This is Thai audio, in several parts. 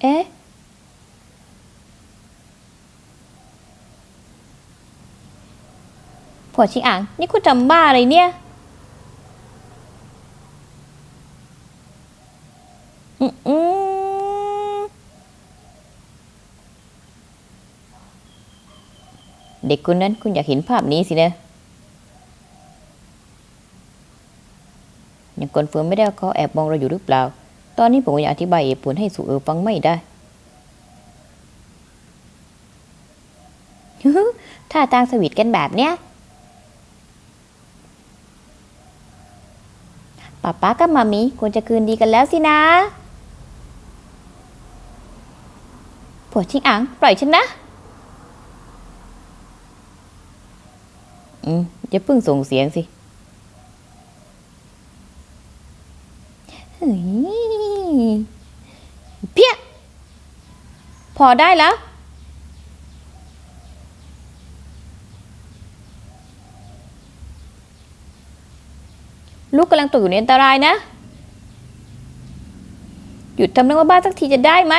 เอ๊ะ ผัวชิงอ่าง นี่คุณจำบ้าอะไรเนี่ย อืมอืมเด็กคนนั้นคุณอยากเห็นภาพนี้สินะ ยังคอนเฟิร์มไม่ได้ว่าเขาแอบมองเราอยู่หรือเปล่า ตอนนี้ผมก็ยังอธิบายเหตุผลให้สุเออฟังไม่ได้ถ้าทางสวีทกันแบบเนี้ยป้าป้ากับมามีควรจะคืนดีกันแล้วสินะผัวชิงอ่างปล่อยฉันนะ อืมอย่าเพิ่งส่งเสียงสิ เฮ้ยเพี้ย พอได้แล้ว ลูกกำลังตกอยู่ในอันตรายนะ หยุดทำเรื่องบ้าสักทีจะได้ไหม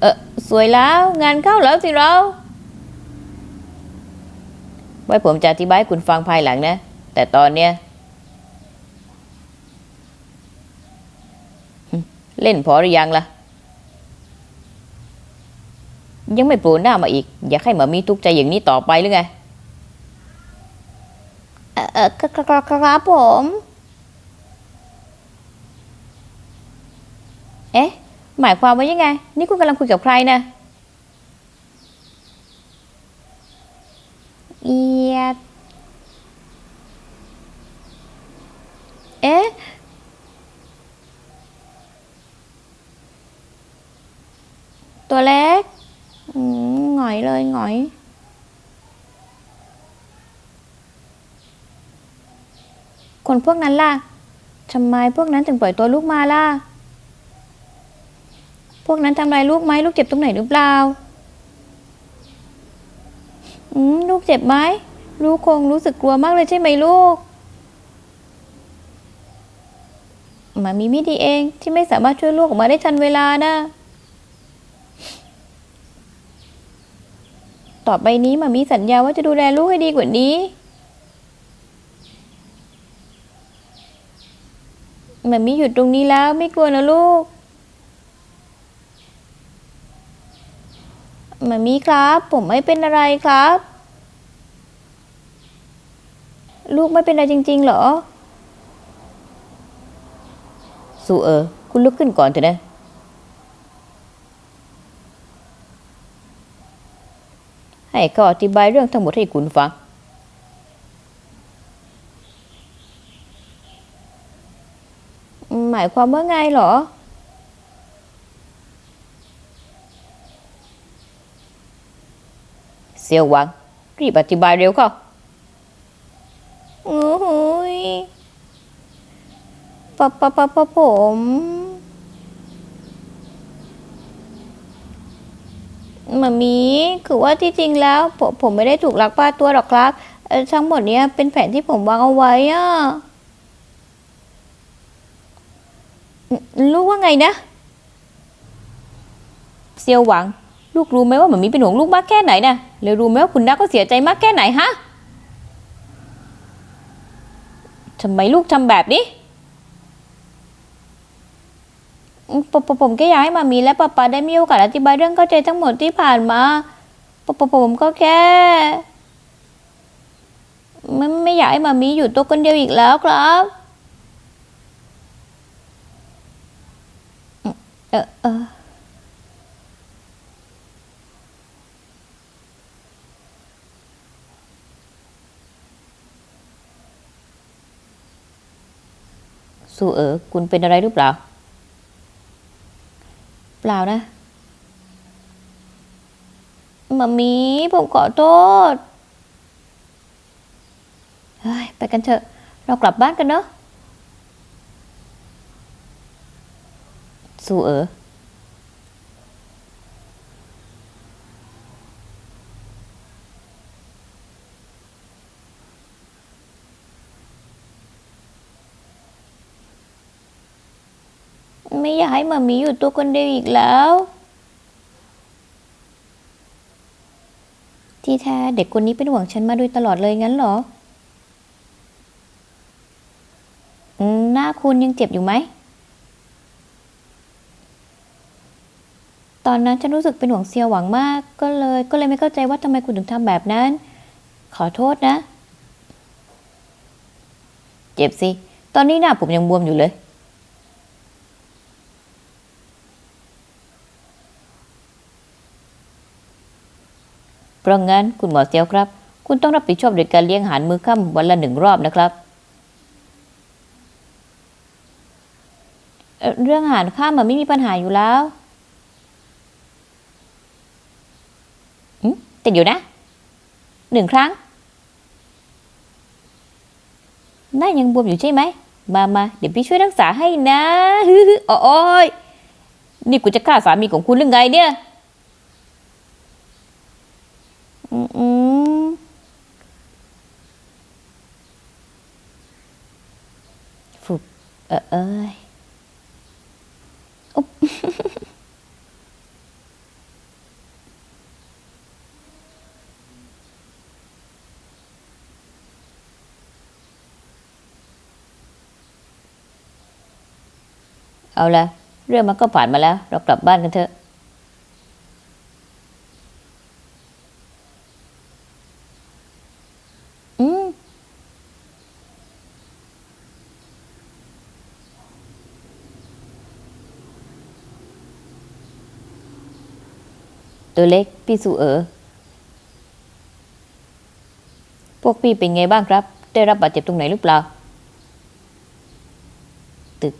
เออสวยแล้ว งานเข้าแล้วสิเรา ไว้ผมจะอธิบายคุณฟังภายหลังนะ แต่ตอนเนี้ยเล่นพอหรือยังล่ะ ยังไม่โผล่หน้ามาอีก อยากให้หมามีทุกข์ใจอย่างนี้ต่อไปหรือไง เออเออครับครับครับผม เอ๊ะ หมายความว่ายังไง นี่คุณกำลังคุยกับใครนะเอียดเอ๊ะตัวเล็กอืมหง อยเลยหงอย คนพวกนั้นล่ะทำไมพวกนั้นถึงปล่อยตัวลูกมาล่ะ พวกนั้นทำอะไรลูกไหมลูกเจ็บตรงไหนหรือเปล่า อืมลูกเจ็บไหมลูกคงรู้สึกกลัวมากเลยใช่ไหมลูกมามีไม่ดีเองที่ไม่สามารถช่วยลูกออกมาได้ทันเวลานะ ต่อไปนี้มามีสัญญาว่าจะดูแลลูกให้ดีกว่านี้มามีอยู่ตรงนี้แล้วไม่กลัวนะลูกมามีครับ ผมไม่เป็นอะไรครับ ลูกไม่เป็นอะไรจริง ๆ เหรอ สูเออ คุณลุกขึ้นก่อนเถอะนะ ให้เขาอธิบายเรื่องทั้งหมดให้คุณฟัง หมายความว่าไงหรอเซียวหวัง รีบอธิบายเร็วเข้าโอ้โหยปะปะปะปะผม มามีคือว่าที่จริงแล้วผมผมไม่ได้ถูกลักพาตัวหรอกครับ ทั้งหมดเนี้ยเป็นแผนที่ผมวางเอาไว้อะลูกว่าไงนะเซียวหวัง ลูกรู้ไหมว่าหมามีเป็นห่วงลูกมากแค่ไหนนะแล้วรู้ไหมว่าคุณน้าก็เสียใจมากแค่ไหนฮะทำไมลูกทำแบบนี้อืม ผมผมผมแค่อยากให้มามีและป้าป้าได้มีโอกาสอธิบายเรื่องเข้าใจทั้งหมดที่ผ่านมาผมผมผมก็แค่ไม่ไม่อยากให้มามีอยู่ตัวคนเดียวอีกแล้วครับเออเออสูเออคุณเป็นอะไรหรือเปล่า ปล่านะมามีผมขอโทษ เฮ้ย ไปกันเถอะ เรากลับบ้านกันเนอะ สู้เออ ไม่อยากให้มามีอยู่ตัวคนเดียวอีกแล้ว ที่แท้เด็กคนนี้เป็นห่วงฉันมาโดยตลอดเลยงั้นเหรอหน้าคุณยังเจ็บอยู่ไหม ตอนนั้นฉันรู้สึกเป็นห่วงเซียวหวังมาก ก็เลยก็เลยไม่เข้าใจว่าทำไมคุณถึงทำแบบนั้น ขอโทษนะ เจ็บสิ ตอนนี้หน้าผมยังบวมอยู่เลย ราะงั้นคุณหมอเซียวครับ คุณต้องรับผิดชอบโดยการเลี้ยงอาหารมื้อค่ำวันละหนึ่งรอบนะครับ เรื่องอาหารค่ำมันไม่มีปัญหาอยู่แล้วอแต่เดี๋ยวนะหนึ่งครั้งหน้ายังบวมอยู่ใช่ไหม มามาเดี๋ยวพี่ช่วยรักษาให้นะฮึฮึโอ้ยนี่กูจะฆ่าสามีของคุณหรือไงเนี่ย อืมอืมฟุบเออเอ้ยอุ๊บเอาละเรื่องมันก็ผ่านมาแล้ว เรากลับบ้านกันเถอะ อืม ตัวเล็ก พี่สุเออพวกพี่เป็นไงบ้างครับ ได้รับบาดเจ็บตรงไหนหรือเปล่า ตึก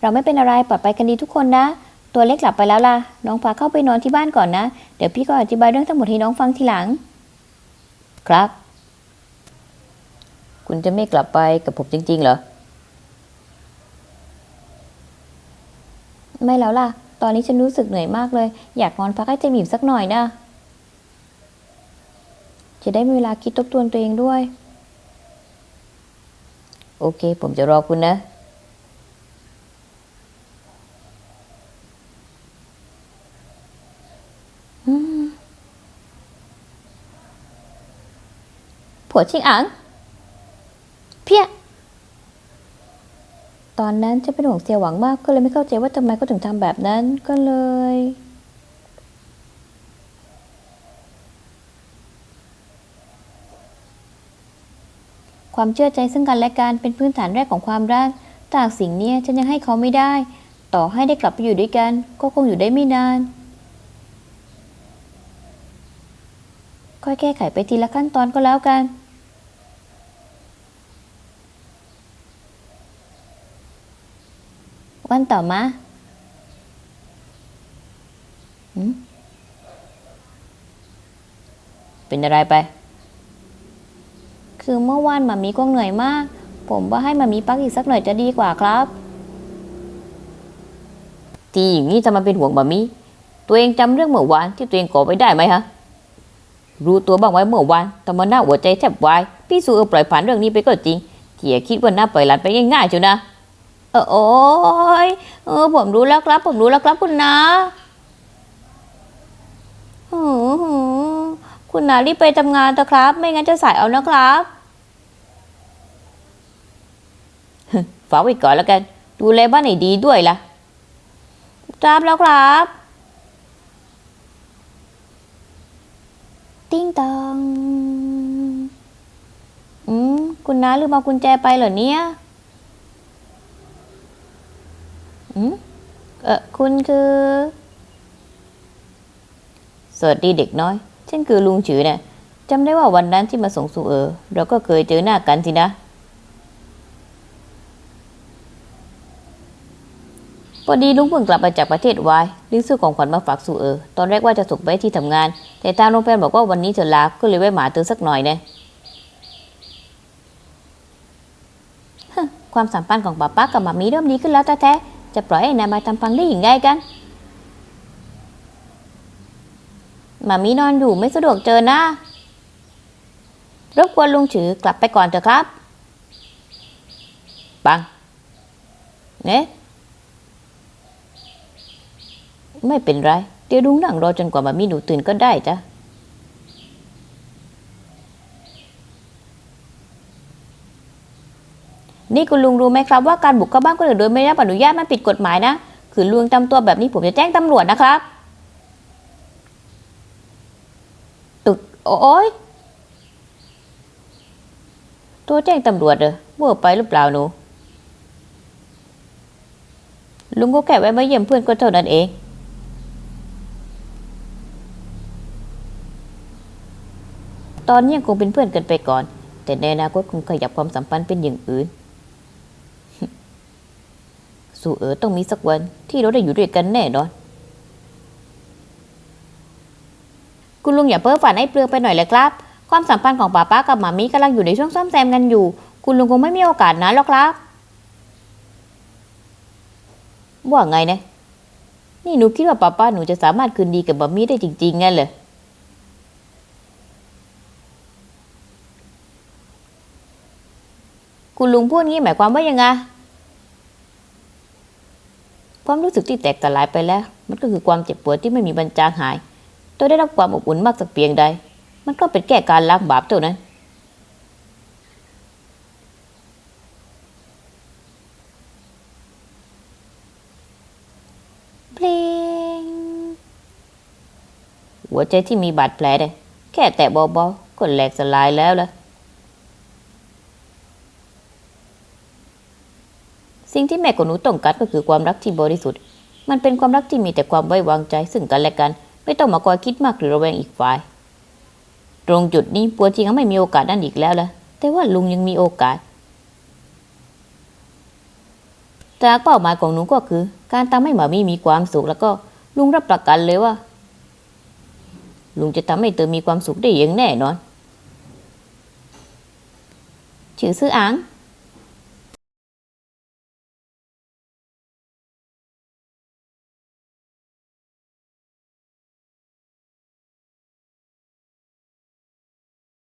เราไม่เป็นอะไรปลอดภัยกันดีทุกคนนะ ตัวเล็กหลับไปแล้วล่ะ น้องพาเข้าไปนอนที่บ้านก่อนนะ เดี๋ยวพี่ก็อธิบายเรื่องทั้งหมดให้น้องฟังทีหลัง ครับ คุณจะไม่กลับไปกับผมจริง ๆ เหรอ ไม่แล้วล่ะ ตอนนี้ฉันรู้สึกเหนื่อยมากเลย อยากนอนพักให้เต็มอิ่มสักหน่อยนะ จะได้มีเวลาคิดทบทวนตัวเองด้วย โอเค ผมจะรอคุณนะ ผัวชิงอังเพี้ย ตอนนั้นฉันเป็นห่วงเสียวหวังมากก็เลยไม่เข้าใจว่าทำไมเขาถึงทำแบบนั้นก็เลย ความเชื่อใจซึ่งกันและกันเป็นพื้นฐานแรกของความรักต่ากสิ่งเนี้ยฉันยังให้เขาไม่ได้ ต่อให้ได้กลับไปอยู่ด้วยกัน ก็คงอยู่ได้ไม่นานค่อยแก้ไขไปทีละขั้นตอนก็แล้วกัน วันต่อมาเป็นอะไรไป คือเมื่อวานหมามีก็เหนื่อยมาก ผมว่าให้หมามีพักอีกสักหน่อยจะดีกว่าครับทีอย่างนี้จะมาเป็นห่วงหมามีตัวเองจำเรื่องเมื่อวานที่ตัวเองก่อไปได้ไหมฮะ รู้ตัวบ้างไว้เมื่อวานแต่มันหน้าหัวใจแทบวาย พี่สูเออปล่อยผ่านเรื่องนี้ไปก็จริงที่อย่าคิดว่าหน้าปล่อยหลานไปง่ายๆเชียวนะ เออโอ้ยเออผมรู้แล้วครับ ผมรู้แล้วครับคุณนาหือหือคุณนารีบไปทำงานเถอะครับ ไม่งั้นจะสายเอานะครับฝากไว้ก่อนแล้วกัน ดูแลบ้านให้ดีด้วยล่ะทราบแล้วครับ ติ้งตองอืม คุณน้าลืมเอากุญแจไปเหรอเนี่ย อืม เออคุณคือ สวัสดีเด็กน้อย ฉันคือลุงฉือเนี่ยจำได้ว่าวันนั้นที่มาส่งสู่เออ เราก็เคยเจอหน้ากันสินะ พอดีลุงเพิ่งกลับมาจากประเทศวายลืมซื้อของขวัญมาฝากสู่เออ ตอนแรกว่าจะส่งไปที่ทำงาน แต่ทางโรงแรมบอกว่าวันนี้เธอลา ก็เลยแวะมาเธอสักหน่อยเนี่ยความสัมพันธ์ของป้าป้ากับหมามีเริ่มดีขึ้นแล้วแท้ๆ จะปล่อยให้นายมาทำพังได้อย่างไรกันมามีนอนอยู่ไม่สะดวกเจอนะรบกวนลุงฉือกลับไปก่อนเถอะครับ ปังเนี่ไม่เป็นไร เดี๋ยวลุงนั่งรอจนกว่ามามีหนูตื่นก็ได้จ้ะ นี่คุณลุงรู้ไหมครับว่าการบุกเข้าบ้านคนอื่นโดยไม่ได้รับอนุญาตมันผิดกฎหมายนะ คือลุงจำตัวแบบนี้ผมจะแจ้งตำรวจนะครับตึกโอ้ยตัวแจ้งตำรวจเหรอเวอร์ไปหรือเปล่าหนู ลุงก็แค่แวะมาเยี่ยมเพื่อนก็เท่านั้นเอง ตอนนี้ยังคงเป็นเพื่อนกันไปก่อน แต่ในอนาคตคงขยับความสัมพันธ์เป็นอย่างอื่น สู่เอ๋อต้องมีสักวันที่เราได้อยู่ด้วยกันแน่นอน คุณลุงอย่าเพ้อฝันให้เปลืองไปหน่อยเลยครับ ความสัมพันธ์ของป้าป้ากับหมามีกำลังอยู่ในช่วงซ่อมแซมกันอยู่ คุณลุงคงไม่มีโอกาสนั้นหรอกครับ ว่าไงนะ นี่หนูคิดว่าป้าป้าหนูจะสามารถคืนดีกับหมามีได้จริงๆงั้นเหรอคุณลุงพูดงี้หมายความว่ายังไง ความรู้สึกที่แตกสลายไปแล้ว มันก็คือความเจ็บปวดที่ไม่มีบรรจางหายตัวได้รับความอบอุ่นมากสักเพียงใด มันก็เป็นแค่การล้างบาปเท่านั้นเพลงหัวใจที่มีบาดแผลเนี่ยแค่แตะเบาๆก็แหลกสลายแล้วล่ะ สิ่งที่แม่กับหนูต้องการก็คือความรักที่บริสุทธิ์ มันเป็นความรักที่มีแต่ความไว้วางใจซึ่งกันและกัน ไม่ต้องมาคอยคิดมากหรือระแวงอีกฝ่าย ตรงจุดนี้ปัวจริงไม่มีโอกาสนั่นอีกแล้วล่ะแต่ว่าลุงยังมีโอกาสจากเป้าหมายของหนูก็คือ การทำให้หมามีมีความสุขแล้วก็ลุงรับประกันเลยว่า ลุงจะทำให้เธอมีความสุขได้อย่างแน่นอน ชื่อซื้ออัง